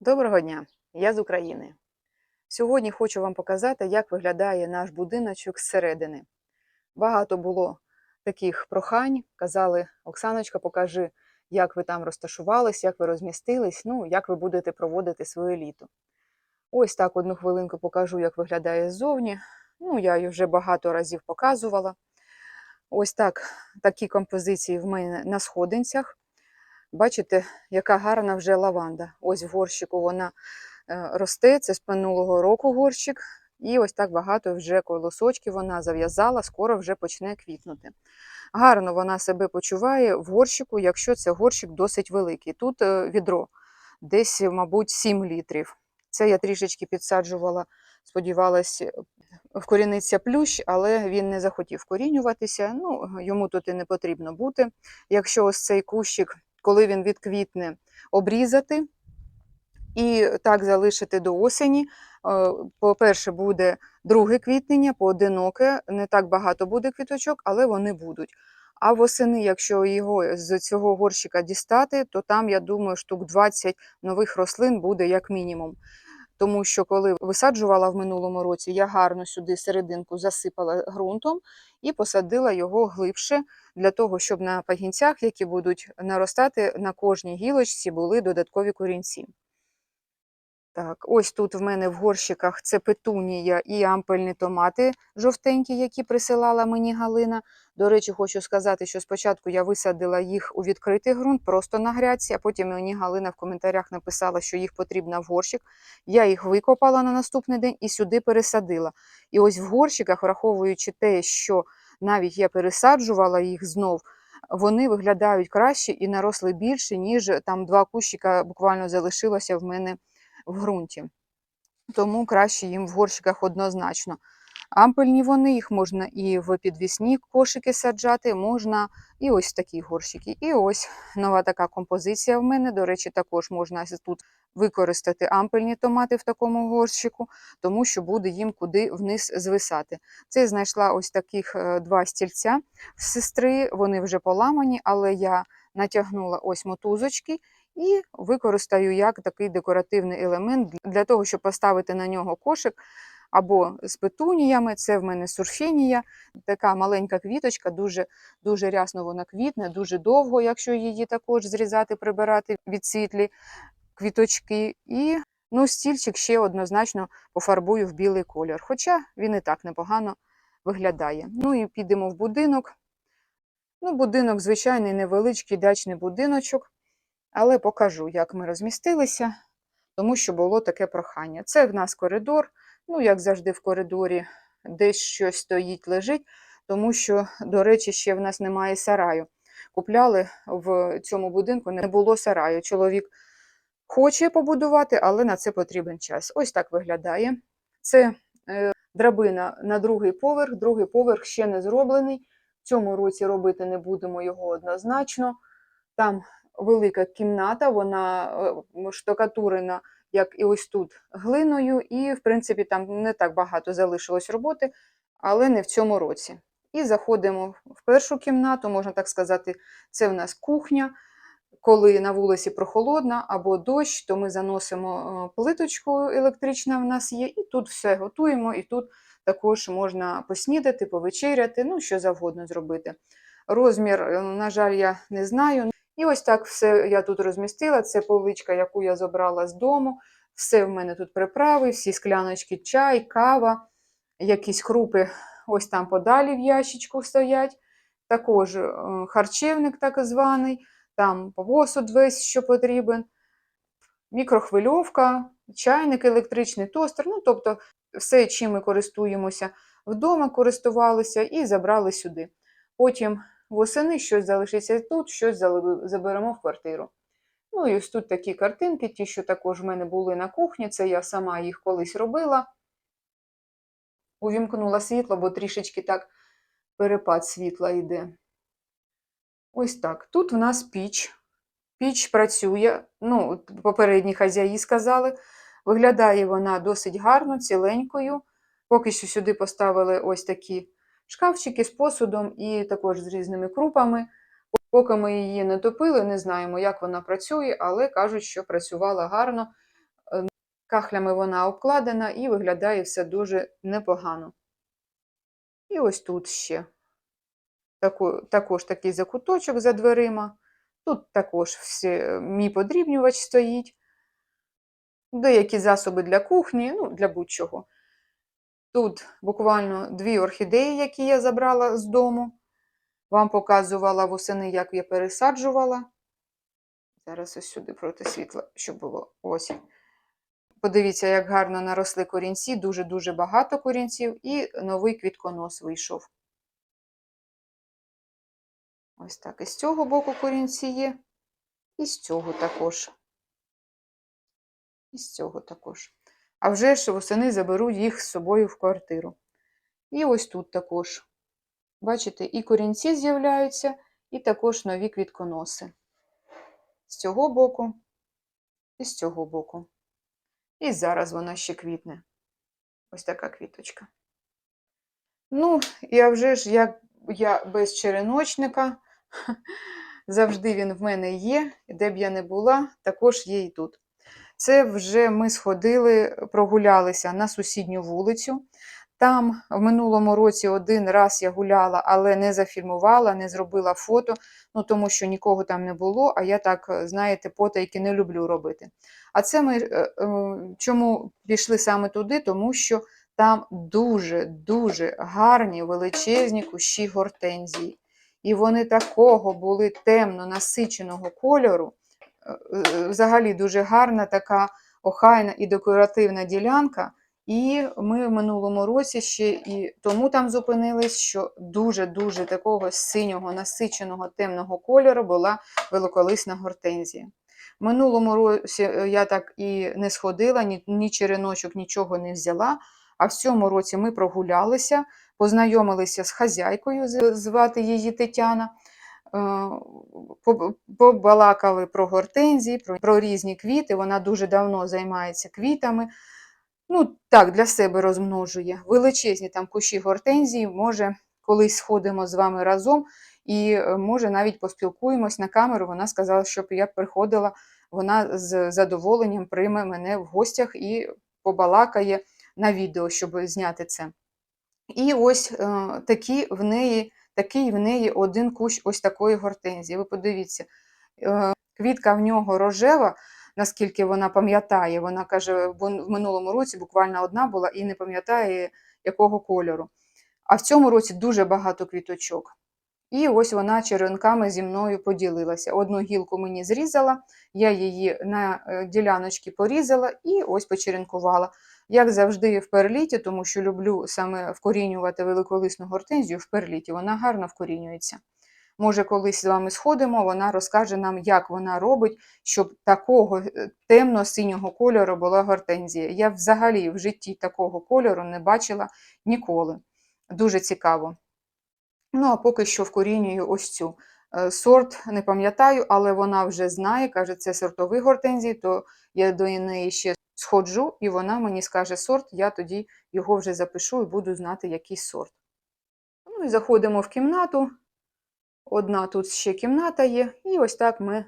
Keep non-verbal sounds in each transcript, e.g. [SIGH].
Доброго дня! Я з України. Сьогодні хочу вам показати, як виглядає наш будиночок зсередини. Багато було таких прохань. Казали, Оксаночка, покажи, як ви там розташувались, як ви розмістились, ну, як ви будете проводити своє літо. Ось так одну хвилинку покажу, як виглядає ззовні. Ну, я її вже багато разів показувала. Ось так, такі композиції в мене на сходинцях. Бачите, яка гарна вже лаванда. Ось в горщику вона е, росте, це з минулого року горщик. І ось так багато вже колосочків вона зав'язала, скоро вже почне квітнути. Гарно вона себе почуває в горщику, якщо це горщик досить великий. Тут е, відро десь, мабуть, 7 літрів. Це я трішечки підсаджувала, сподівалась, вкоріниться плющ, але він не захотів вкорінюватися. Ну, йому тут і не потрібно бути. Якщо ось цей кущик коли він відквітне, обрізати і так залишити до осені. Е, По-перше, буде друге квітнення, поодиноке, не так багато буде квіточок, але вони будуть. А восени, якщо його з цього горщика дістати, то там, я думаю, штук 20 нових рослин буде як мінімум. Тому що коли висаджувала в минулому році, я гарно сюди серединку засипала ґрунтом і посадила його глибше, для того, щоб на пагінцях, які будуть наростати, на кожній гілочці були додаткові корінці. Так, Ось тут в мене в горщиках це петунія і ампельні томати жовтенькі, які присилала мені Галина. До речі, хочу сказати, що спочатку я висадила їх у відкритий ґрунт, просто на грядці, а потім мені Галина в коментарях написала, що їх потрібно в горщик. Я їх викопала на наступний день і сюди пересадила. І ось в горщиках, враховуючи те, що навіть я пересаджувала їх знов, вони виглядають краще і наросли більше, ніж там два кущика буквально залишилося в мене в ґрунті. Тому краще їм в горщиках однозначно. Ампельні вони, їх можна і в підвісні кошики саджати, можна і ось в такі горщики. І ось нова така композиція в мене. До речі, також можна тут використати ампельні томати в такому горщику, тому що буде їм куди вниз звисати. Це знайшла ось таких е, два стільця сестри, вони вже поламані, але я натягнула ось мотузочки і використаю як такий декоративний елемент для того, щоб поставити на нього кошик або з петуніями. Це в мене сурфінія, така маленька квіточка, дуже дуже рясно вона квітне, дуже довго, якщо її також зрізати, прибирати від світлі квіточки. І ну, стільчик ще однозначно пофарбую в білий колір. Хоча він і так непогано виглядає. Ну і підемо в будинок. Ну, Будинок, звичайний, невеличкий дачний будиночок, але покажу, як ми розмістилися, тому що було таке прохання. Це в нас коридор. Ну, як завжди, в коридорі десь щось стоїть, лежить, тому що, до речі, ще в нас немає сараю. Купляли в цьому будинку, не було сараю. Чоловік хоче побудувати, але на це потрібен час. Ось так виглядає. Це е, драбина на другий поверх, другий поверх ще не зроблений. В цьому році робити не будемо його однозначно. Там велика кімната, вона е, штукатурена як і ось тут глиною, і, в принципі, там не так багато залишилось роботи, але не в цьому році. І заходимо в першу кімнату, можна так сказати, це в нас кухня. Коли на вулиці прохолодна або дощ, то ми заносимо плиточку електрична в нас є, і тут все готуємо, і тут також можна поснідати, повечеряти, ну, що завгодно зробити. Розмір, е, на жаль, я не знаю. І ось так все я тут розмістила. Це поличка, яку я забрала з дому. Все в мене тут приправи, всі скляночки, чай, кава, якісь крупи ось там подалі в ящичку стоять. Також е, харчевник так званий, там посуд весь, що потрібен, мікрохвильовка, чайник електричний тостер. Ну, тобто, все, чим ми користуємося вдома, користувалися і забрали сюди. Потім восени щось залишиться тут, щось заберемо в квартиру. Ну і ось тут такі картинки, ті, що також в мене були на кухні, це я сама їх колись робила. Увімкнула світло, бо трішечки так перепад світла йде. Ось так. Тут в нас піч. Піч працює, ну, попередні хазяї сказали. Виглядає вона досить гарно, ціленькою. Поки що сюди поставили ось такі шкафчики з посудом і також з різними крупами. Поки ми її не топили, не знаємо, як вона працює, але кажуть, що працювала гарно. Кахлями вона обкладена і виглядає все дуже непогано. І ось тут ще також такий закуточок за дверима. Тут також всі, мій подрібнювач стоїть. Деякі засоби для кухні, ну, для будь-чого. Тут буквально дві орхідеї, які я забрала з дому. Вам показувала восени, як я пересаджувала. Зараз ось сюди проти світла, щоб було ось. Подивіться, як гарно наросли корінці, дуже-дуже багато корінців, і новий квітконос вийшов. Ось так. І з цього боку корінці є, і з цього також. І з цього також. А вже ж восени заберу їх з собою в квартиру. І ось тут також. Бачите, і корінці з'являються, і також нові квітконоси. З цього боку і з цього боку. І зараз вона ще квітне. Ось така квіточка. Ну, і а вже ж як я без череночника, [LAUGHS] завжди він в мене є, де б я не була, також є і тут. Це вже ми сходили, прогулялися на сусідню вулицю. Там в минулому році один раз я гуляла, але не зафільмувала, не зробила фото, ну тому що нікого там не було, а я так, знаєте, потайки не люблю робити. А це ми е, е, чому пішли саме туди? Тому що там дуже-дуже гарні величезні кущі гортензії. І вони такого були темно насиченого кольору. Е, Взагалі дуже гарна така охайна і декоративна ділянка. І ми в минулому році ще і тому там зупинились, що дуже-дуже такого синього, насиченого темного кольору була великолисна гортензія. В минулому році е, я так і не сходила, ні, ні череночок, нічого не взяла. А в цьому році ми прогулялися, познайомилися з хазяйкою, звати її Тетяна. Е, Побалакали про гортензії, про, про різні квіти. Вона дуже давно займається квітами. Ну, так, для себе розмножує. Величезні там кущі гортензії, може, колись сходимо з вами разом і е, може навіть поспілкуємось на камеру. Вона сказала, щоб я приходила, вона з задоволенням прийме мене в гостях і побалакає на відео, щоб зняти це. І ось е, такі в неї, такий в неї один кущ ось такої гортензії. Ви подивіться, е, квітка в нього рожева, наскільки вона пам'ятає. Вона каже, бо в минулому році буквально одна була і не пам'ятає, якого кольору. А в цьому році дуже багато квіточок. І ось вона черенками зі мною поділилася. Одну гілку мені зрізала, я її на е, діляночки порізала і ось почеренкувала. Як завжди, в перліті, тому що люблю саме вкорінювати великолисну гортензію в перліті, вона гарно вкорінюється. Може, колись з вами сходимо, вона розкаже нам, як вона робить, щоб такого е, темно-синього кольору була гортензія. Я взагалі в житті такого кольору не бачила ніколи. Дуже цікаво. Ну, а поки що вкорінюю ось цю. Е, Сорт не пам'ятаю, але вона вже знає, каже, це сортовий гортензії, то я до неї ще сходжу, і вона мені скаже сорт, я тоді його вже запишу і буду знати, який сорт. Ну і заходимо в кімнату. Одна тут ще кімната є, і ось так ми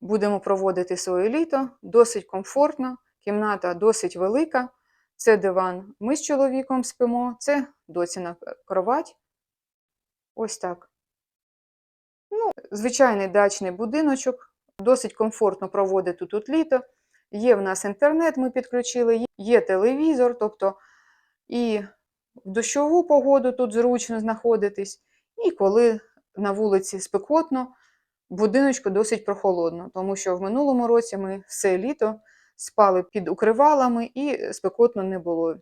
будемо проводити своє літо. Досить комфортно, кімната досить велика. Це диван. Ми з чоловіком спимо, це доціна кровать. Ось так. Ну, Звичайний дачний будиночок, досить комфортно проводити тут літо. Є в нас інтернет, ми підключили, є телевізор, тобто і в дощову погоду тут зручно знаходитись, і коли на вулиці спекотно, будиночку досить прохолодно, тому що в минулому році ми все літо спали під укривалами і спекотно не було.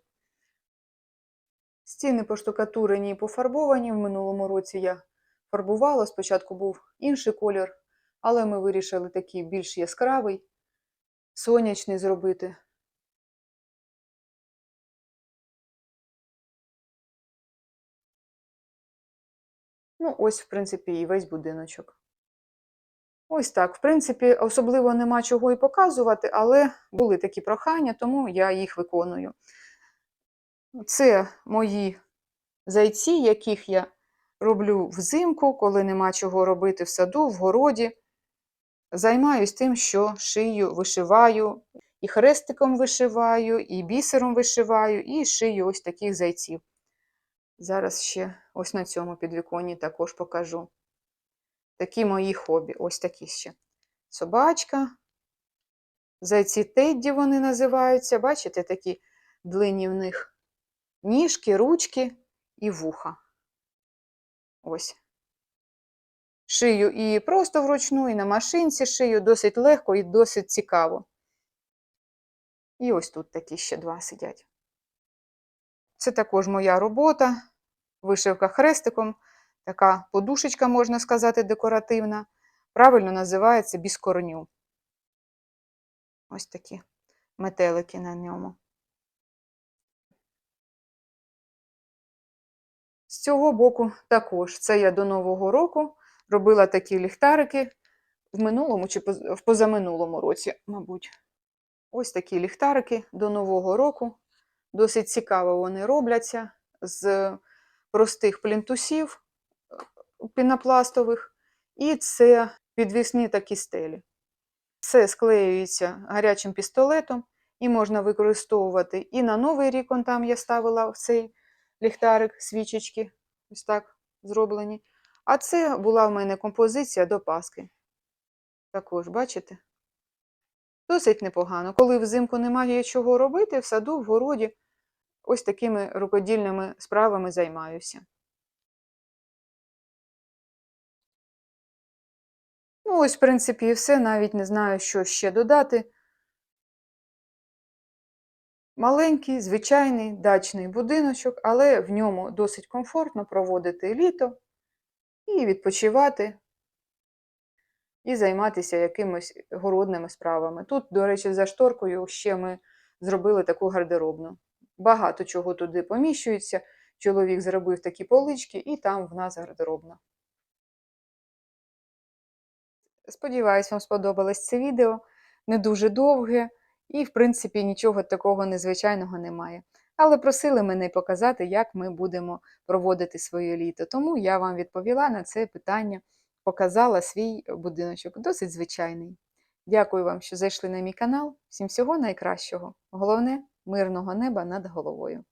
Стіни поштукатурені і пофарбовані. В минулому році я фарбувала. Спочатку був інший колір, але ми вирішили такий більш яскравий, сонячний зробити. Ну, ось, в принципі, і весь будиночок. Ось так. В принципі, особливо нема чого і показувати, але були такі прохання, тому я їх виконую. Це мої зайці, яких я роблю взимку, коли нема чого робити в саду, в городі. Займаюсь тим, що шию, вишиваю. і хрестиком вишиваю, і бісером вишиваю, і шию ось таких зайців. Зараз ще ось на цьому підвіконні також покажу. Такі мої хобі. Ось такі ще. Собачка. Зайці Тедді вони називаються. Бачите, такі длинні в них ніжки, ручки і вуха. Ось. Шию і просто вручну, і на машинці шию досить легко і досить цікаво. І ось тут такі ще два сидять. Це також моя робота, вишивка хрестиком, така подушечка, можна сказати, декоративна. Правильно називається біскорню. Ось такі метелики на ньому. З цього боку також. Це я до Нового року робила такі ліхтарики в минулому чи в позаминулому році, мабуть. Ось такі ліхтарики до Нового року. Досить цікаво вони робляться з простих плінтусів е, пінопластових, і це підвісні такі стелі. Це склеюється гарячим пістолетом і можна використовувати і на Новий рік, он там я ставила цей ліхтарик, свічечки, ось так зроблені. А це була в мене композиція до Паски. Також, бачите? Досить непогано. Коли взимку немає чого робити, в саду, в городі ось такими рукодільними справами займаюся. Ну, ось, в принципі, і все. Навіть не знаю, що ще додати. Маленький, звичайний дачний будиночок, але в ньому досить комфортно проводити літо і відпочивати, і займатися якимись городними справами. Тут, до речі, за шторкою ще ми зробили таку гардеробну. Багато чого туди поміщується. Чоловік зробив такі полички, і там в нас гардеробна. Сподіваюсь, вам сподобалось це відео. Не дуже довге, і, в принципі, нічого такого незвичайного немає. Але просили мене показати, як ми будемо проводити своє літо. Тому я вам відповіла на це питання, показала свій будиночок. Досить звичайний. Дякую вам, що зайшли на мій канал. Всім всього найкращого. Головне мирного неба над головою.